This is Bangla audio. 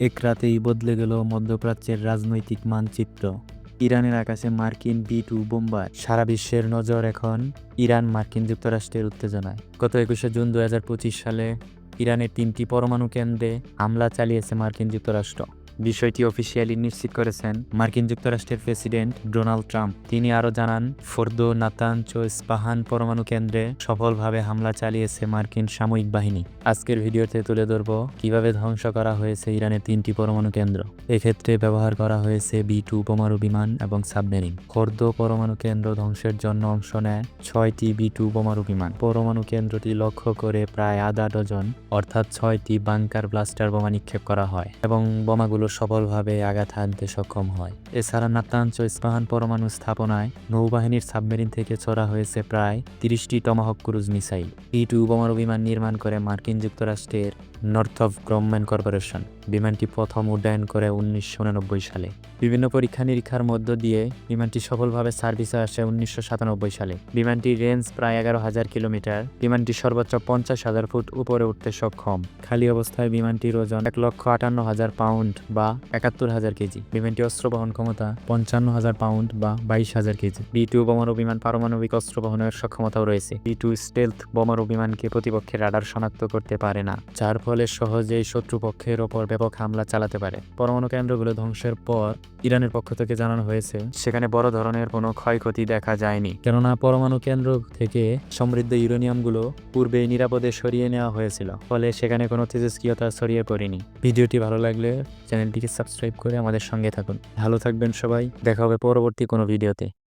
এক রাতেই বদলে গেল মধ্যপ্রাচ্যের রাজনৈতিক মানচিত্র। ইরানের আকাশে মার্কিন বি টু বোম্বার সারা বিশ্বের নজর এখন ইরান মার্কিন যুক্তরাষ্ট্রের উত্তেজনায়। গত একুশে জুন দু হাজার পঁচিশ সালে ইরানের তিনটি পরমাণু কেন্দ্রে হামলা চালিয়েছে মার্কিন যুক্তরাষ্ট্র। বিষয়টি অফিসিয়ালি নিশ্চিত করেছেন মার্কিন যুক্তরাষ্ট্রের প্রেসিডেন্ট ডোনাল্ড ট্রাম্প। তিনি আরও জানান, ফোর্দো নাতাঞ্চ ইস্পাহান পরমাণু কেন্দ্রে সফলভাবে হামলা চালিয়েছে মার্কিন সামরিক বাহিনী। আজকের ভিডিওতে তুলে ধরব কীভাবে ধ্বংস করা হয়েছে ইরানের তিনটি পরমাণু কেন্দ্র। এক্ষেত্রে ব্যবহার করা হয়েছে বি টু বোমারু বিমান এবং সাবমেরিন। ফোর্দো পরমাণু কেন্দ্র ধ্বংসের জন্য অংশ নেয় ছয়টি বি টু বোমারু বিমান। পরমাণু কেন্দ্রটি লক্ষ্য করে প্রায় আধা ডজন, অর্থাৎ ছয়টি বাংকার ব্লাস্টার বোমা নিক্ষেপ করা হয় এবং বোমাগুলো সফলভাবে আঘাত হানতে সক্ষম হয়। এছাড়া নাতাঞ্চ ইস্পাহান পরমাণু স্থাপনায় নৌবাহিনীর সাবমেরিন থেকে ছোড়া হয়েছে প্রায় তিরিশটি Tomahawk cruise missile. B two বোমারু বিমান নির্মাণ করে মার্কিন যুক্তরাষ্ট্রের নর্থ অফ গ্রমম্যান কর্পোরেশন। বিমানটি প্রথম উড্ডয়ন করে উনিশশো উননব্বই সালে। বিভিন্ন পরীক্ষা নিরীক্ষার মধ্য দিয়ে বিমানটি সফলভাবে সার্ভিসে আসে উনিশশো সাতানব্বই সালে। বিমানটির রেঞ্জ প্রায় এগারো হাজার কিলোমিটার। বিমানটি সর্বোচ্চ পঞ্চাশ হাজার ফুট উপরে উঠতে সক্ষম। খালি অবস্থায় বিমানটির ওজন এক লক্ষ আটান্ন হাজার পাউন্ড বা একাত্তর হাজার কেজি। বিমানটি অস্ত্র বহন ক্ষমতা পঞ্চান্ন হাজার পাউন্ড বা বাইশ হাজার কেজি। বি টু বোমারু বিমান পারমাণবিক অস্ত্র বহনের সক্ষমতাও রয়েছে। বি টু স্টেলথ বোমারু বিমানকে প্রতিপক্ষের রাডার শনাক্ত করতে পারে না, যার ফলে সহজেই শত্রুপক্ষের ওপর ব্যাপক হামলা চালাতে পারে। পরমাণু কেন্দ্রগুলো ধ্বংসের পর ইরানের পক্ষ থেকে জানানো হয়েছে, সেখানে বড় ধরনের কোনো ক্ষয়ক্ষতি দেখা যায়নি। কেননা পরমাণু কেন্দ্র থেকে সমৃদ্ধ ইউরেনিয়ামগুলো পূর্বে নিরাপদে সরিয়ে নেওয়া হয়েছিল, ফলে সেখানে কোনো তেজস্ক্রিয়তা ছড়িয়ে পড়েনি। ভিডিওটি ভালো লাগলে চ্যানেলটিকে সাবস্ক্রাইব করে আমাদের সঙ্গে থাকুন। ভালো থাকবেন সবাই। দেখা হবে পরবর্তী কোনো ভিডিওতে।